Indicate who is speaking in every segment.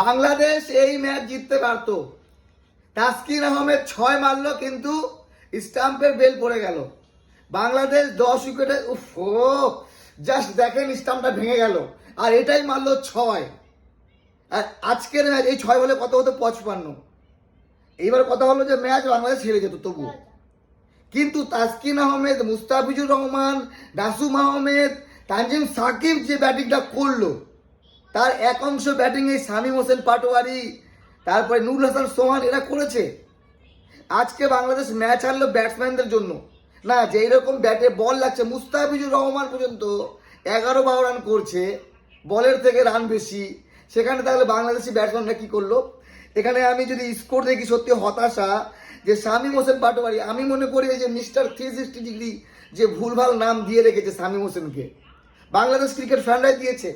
Speaker 1: বাংলাদেশ এই ম্যাচ জিততে পারত। তাসকিন আহমেদ ছয় মারলো, কিন্তু স্টাম্পের বেল পড়ে গেল। বাংলাদেশ দশ উইকেটে ও, জাস্ট দেখেন স্টাম্পটা ভেঙে গেল। আর এটাই মারলো ছয়। আর আজকের ম্যাচ, এই ছয় বলে কত হতো? পঁচপান্ন। এইবার কথা হলো যে ম্যাচ বাংলাদেশ হেরে যেত, তবুও। কিন্তু তাসকিন আহমেদ, মুস্তাফিজুর রহমান নাসুম আহমেদ, তানজিম সাকিব যে ব্যাটিংটা করল তার এক অংশ ব্যাটিং এই শামীম হোসেন পাটোয়ারি, তারপরে নুরুল হাসান সোহান, এরা করেছে। আজকে বাংলাদেশ ম্যাচ হারলো ব্যাটসম্যানদের জন্য। না, যেই রকম ব্যাটে বল লাগছে, মুস্তাফিজুর রহমান পর্যন্ত এগারো বারো রান করছে বলের থেকে রান বেশি। সেখানে তাহলে বাংলাদেশি ব্যাটসম্যানরা কি করল? এখানে আমি যদি স্কোর দেখি, সত্যি হতাশা যে শামীম হোসেন পাটোয়ারি, আমি মনে করি যে মিস্টার থ্রি সিক্সটি ডিগ্রি যে ভুলভাল নাম দিয়ে রেখেছে শামীম হোসেনকে। বাংলাদেশ ক্রিকেট ফ্যানরাই দিয়েছে।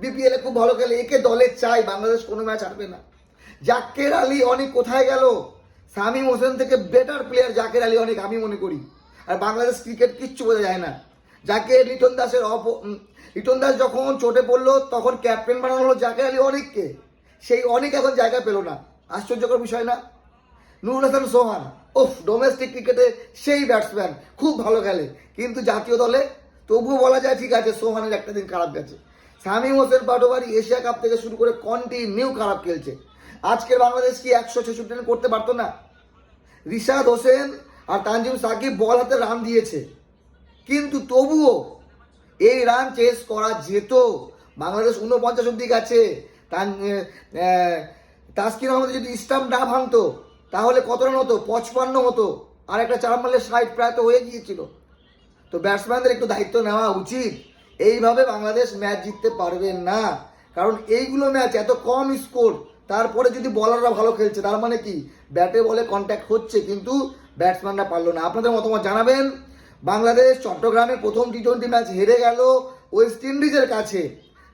Speaker 1: বিপিএল খুব ভালো খেলে, একে দলে চাই, বাংলাদেশ কোনো ম্যাচ হারবে না। জাকের আলী অনেক কোথায় গেল? শামীম হোসেন থেকে বেটার প্লেয়ার জাকের আলী অনেক, আমি মনে করি। আর বাংলাদেশ ক্রিকেট কিচ্ছু বোঝা যায় না। যাকে লিটন দাসের অপ লিটন দাস যখন চোটে পড়ল, তখন ক্যাপ্টেন বানানো হলো জাকের আলী অনেককে। সেই অনেক এখন জায়গা পেল না। আশ্চর্যকর বিষয় না? নুরুল হাসান সোহান ওফ ডোমেস্টিক ক্রিকেটে সেই ব্যাটসম্যান খুব ভালো খেলে। কিন্তু জাতীয় দলে তবুও বলা যায়, ঠিক আছে, সোহানের একটা দিন খারাপ গেছে। শামীম হোসেন পাটোয়ারি এশিয়া কাপ থেকে শুরু করে কন্টিনিউ খারাপ খেলছে। আজকের বাংলাদেশ কি একশো ছেষট্টি রান করতে পারতো না? রিশাদ হোসেন আর তানজিম সাকিব বল হাতে রান দিয়েছে। কিন্তু তবুও এই রান চেস করা যেত। বাংলাদেশ উনপঞ্চাশ অব্দি গেছে। তাসকিন আহমেদ যদি স্টাম্প না ভাঙতো, তাহলে কত রান হতো? পঁচপান্ন হতো। আর একটা চার মারলে ষাট, প্রায় তো হয়ে গিয়েছিল। তো ব্যাটসম্যানদের একটু দায়িত্ব নেওয়া উচিত। এইভাবে বাংলাদেশ ম্যাচ জিততে পারবে না। কারণ এইগুলো ম্যাচ এত কম স্কোর, তারপরে যদি বলাররা ভালো খেলছে, তার মানে কি? ব্যাটে বলে কন্ট্যাক্ট হচ্ছে, কিন্তু ব্যাটসম্যানরা পারল না। আপনাদের মতামত জানাবেন? বাংলাদেশ চট্টগ্রামে প্রথম টি টোয়েন্টি ম্যাচ হেরে গেল ওয়েস্ট ইন্ডিজের কাছে।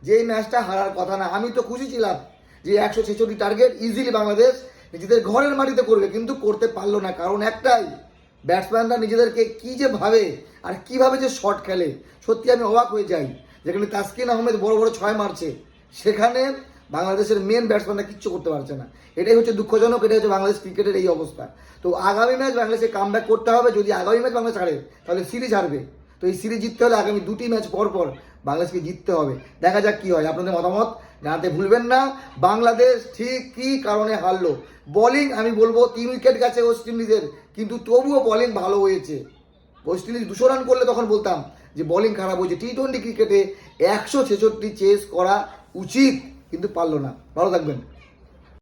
Speaker 1: যেই ম্যাচটা হারার কথা না, আমি তো খুশি ছিলাম যে একশো ছেষট্টি টার্গেট ইজিলি বাংলাদেশ নিজেদের ঘরের মাটিতে করবে, কিন্তু করতে পারল না। কারণ একটাই ব্যাটসম্যানরা নিজেদেরকে কি যে ভাবে আর কীভাবে যে শট খেলে, সত্যি আমি অবাক হয়ে যাই। যেখানে তাসকিন আহমেদ বড় বড় ছয় মারছে, সেখানে বাংলাদেশের মেন ব্যাটসম্যানরা কিচ্ছু করতে পারছে না। এটাই হচ্ছে দুঃখজনক, এটাই হচ্ছে বাংলাদেশ ক্রিকেটের এই অবস্থা। তো আগামী ম্যাচ বাংলাদেশে কাম করতে হবে। যদি আগামী ম্যাচ বাংলাদেশ হারে, তাহলে সিরিজ হারবে। তো এই সিরিজ জিততে হলে আগামী দুটি ম্যাচ পর পর বাংলাদেশকে জিততে হবে। দেখা যাক কি হয়। আপনাদের মতামত জানাতে ভুলবেন না। বাংলাদেশ ঠিক কি কারণে হারলো? বলিং আমি বলব, তিন উইকেট গেছে ওয়েস্ট ইন্ডিজের কিন্তু তবুও বলিং ভালো হয়েছে। ওয়েস্ট ইন্ডিজ দুশো রান করলে তখন বলতাম যে বলিং খারাপ হয়েছে। টি টোয়েন্টি ক্রিকেটে একশো ছেষট্টি চেস করা উচিত, কিন্তু পারল না। ভালো থাকবেন।